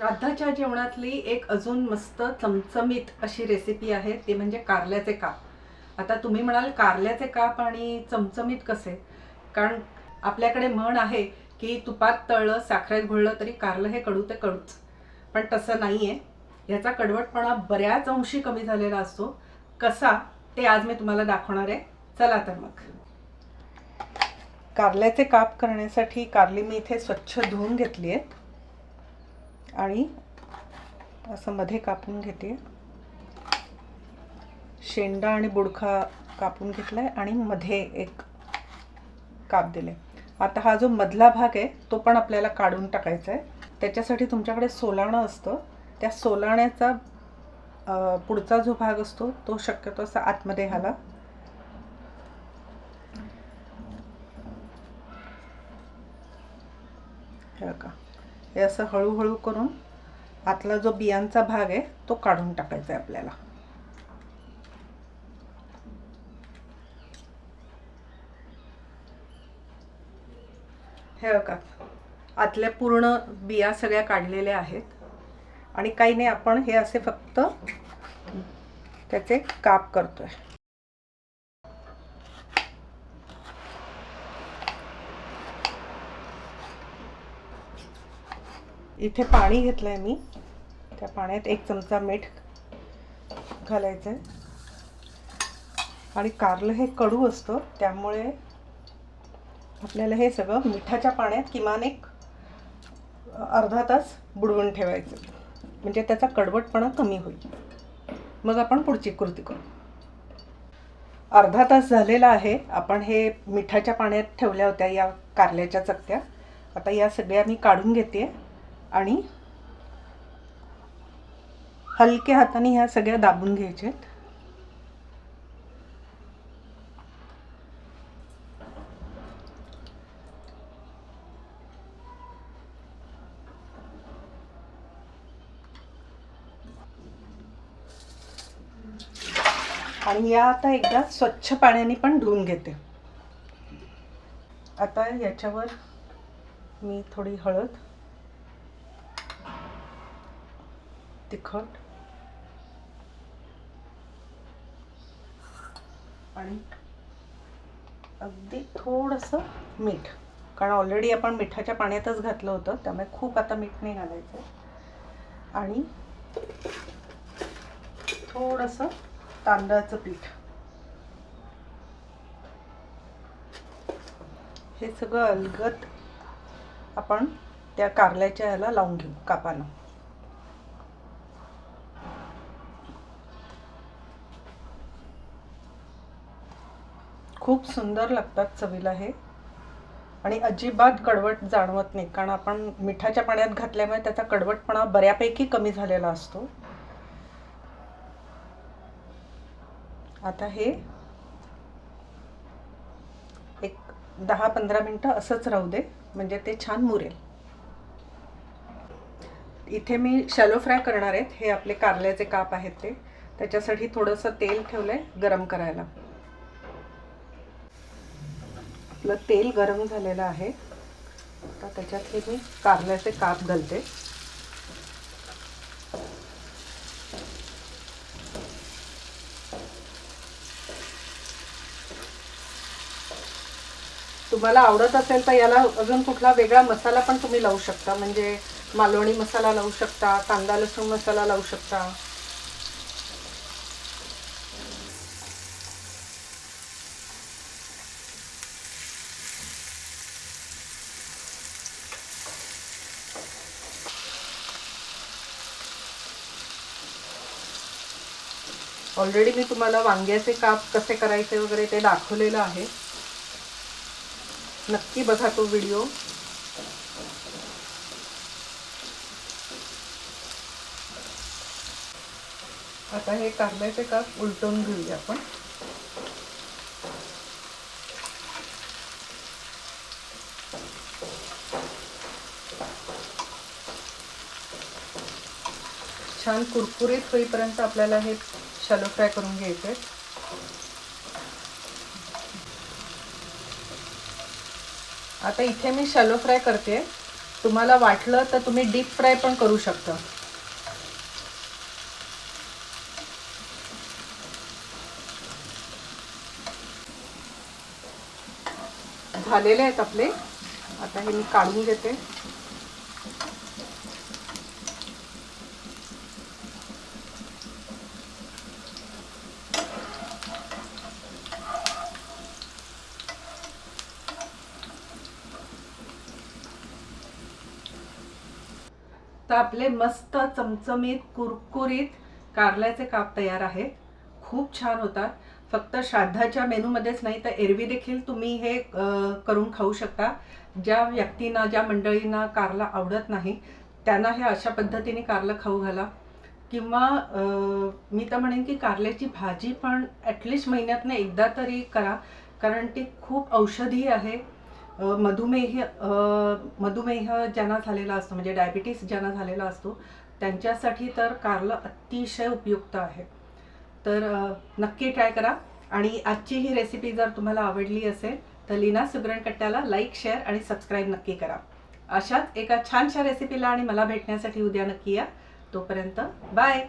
श्राद्धाच्या जेवणातली एक अजून मस्त चमचमीत अशी रेसिपी आहे ती म्हणजे कारल्याचे काप. आता तुम्ही म्हणाल कारल्याचे काप आणि चमचमीत कसे? कारण आपल्याकडे म्हण आहे की तुपात तळलं साखरेत घोळलं तरी कारलं हे कडू ते कडूच. पण तसं नाही आहे याचा कडवटपणा बऱ्याच अंशी कमी झालेला असतो. कसा? ते आज मी तुम्हाला दाखवणार आहे. चला तर मग. कारल्याचे काप करण्यासाठी कारली मी इथे स्वच्छ धुवून घेतली आहेत आणि असं मध्ये कापून घेते. शेंडा आणि बुडखा कापून घेतला आहे आणि मध्ये एक काप दिले आता हा जो मधला भाग आहे तो पण आपल्याला काढून टाकायचा आहे त्याच्यासाठी तुमच्याकडे सोलाणं असतं. त्या सोलाण्याचा पुढचा जो भाग असतो तो शक्यतो असा आतमध्ये घाला हे का हे असं हळूहळू करून आतला जो बियांचा भाग आहे तो काढून टाकायचा आहे आपल्याला. हे बघा आतल्या पूर्ण बिया सगळ्या काढलेल्या आहेत. आणि काही नाही आपण हे असे फक्त त्याचे काप करतोय. इथे पाणी घेतलं आहे मी. त्या पाण्यात एक चमचा मीठ घालायचं आहे आणि कारलं हे कडू असतं त्यामुळे आपल्याला हे सगळं मिठाच्या पाण्यात किमान एक अर्धा तास बुडवून ठेवायचं. म्हणजे त्याचा कडवटपणा कमी होईल. मग आपण पुढची कृती करू. अर्धा तास झालेला आहे. आपण हे मिठाच्या पाण्यात ठेवल्या होत्या या कारल्याच्या चकत्या. आता या सगळ्या मी काढून घेते आणि हलक्या हाताने ह्या सगळ्या दाबून घ्यायच्या आणि या आता एकदा स्वच्छ पाण्याने पण धुवून घेते. आता याच्यावर मी थोडी हळद तिखट. आणि अगदी थोडंसं मीठ. कारण ऑलरेडी आपण मिठाच्या पाण्यातच घातलं होतं त्यामुळे खूप आता मीठ नाही घालायचं. आणि थोडंसं तांदळाचं पीठ. हे सगळं अलगत आपण त्या कारल्याच्या ह्याला लावून घेऊ कापानं खूप सुंदर लागतात चवीला हे. आणि अजिबात कडवट जाणवत नाही कारण आपण मिठाच्या पाण्यात घातल्यामुळे त्याचा कडवटपणा बऱ्यापैकी कमी झालेला असतो. आता हे एक दहा पंधरा मिनटं असंच राहू दे म्हणजे ते छान मुरेल. इथे मी शॅलो फ्राय करणार आहेत हे आपले कारल्याचे काप आहेत ते. त्याच्यासाठी थोडंसं तेल ठेवलं आहे गरम करायला. आपलं तेल गरम झालेलं आहे. आता त्याच्यात हे मी कारल्याचे काप घालते. तुम्हाला आवडत असेल तर याला अजून कुठला वेगळा मसाला पण तुम्ही लावू शकता. म्हणजे मालवणी मसाला लावू शकता कांदा लसूण मसाला लावू शकता. ऑलरेडी मी तुम्हाला वांग्याचे काप कसे करायचे वगैरे ते दाखवलेलं आहे. नक्की बघा तो व्हिडिओ आता हे कारल्याचे काप उलटवून घेऊया आपण. छान कुरकुरीत होईपर्यंत आपल्याला हे शॅलो फ्राय करून घ्यायचे आता इथे मी शॅलो फ्राय करते. तुम्हाला वाटलं तर तुम्ही डीप फ्राय पण करू शकता. झालेले आहेत आपले. आता हे मी काढून घेते. तर आपले मस्त चमचमीत कुरकुरीत कारल्याचे काप तयार आहेत. खूप छान होतात. फक्त श्राद्धाच्या मेनूमध्येच नाही तर एरवी देखील तुम्ही हे करून खाऊ शकता. ज्या व्यक्तींना ज्या मंडळींना कारला आवडत नाही त्यांना हे अशा पद्धतीने कारलं खाऊ घाला. किंवा मी तर म्हणेन की कारल्याची भाजी पण ॲटलिस्ट महिन्यातनं एकदा तरी करा कारण ती खूप औषधी आहे. मधुमेह मधुमेह ज्यांना झालेला असतो म्हणजे डायबिटीस ज्यांना झालेला असतो त्यांच्यासाठी तर कारलं अतिशय उपयुक्त आहे. तर नक्की ट्राय करा. आणि आजची ही रेसिपी जर तुम्हाला आवडली असेल तर लीना सुगरण कट्ट्याला लाईक शेअर आणि सबस्क्राईब नक्की करा. अशाच एका छानशा रेसिपीला आणि मला भेटण्यासाठी उद्या नक्की या. तोपर्यंत बाय